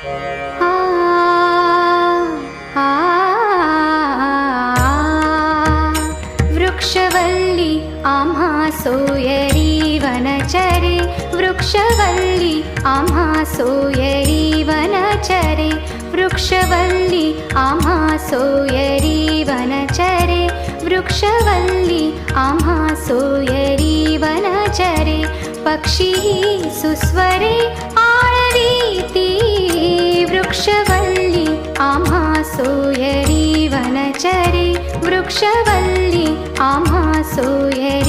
ఆ ఆ వృక్షవల్లి ఆమా సోయరీ వనచరే వృక్షవల్లి ఆమా సోయరీ వనచరే వృక్షవల్లి ఆమా సోయరీ వనచరే వృక్షవల్లి ఆమా సోయరీ వనచరే रि वृक्षवल्ली आमासूये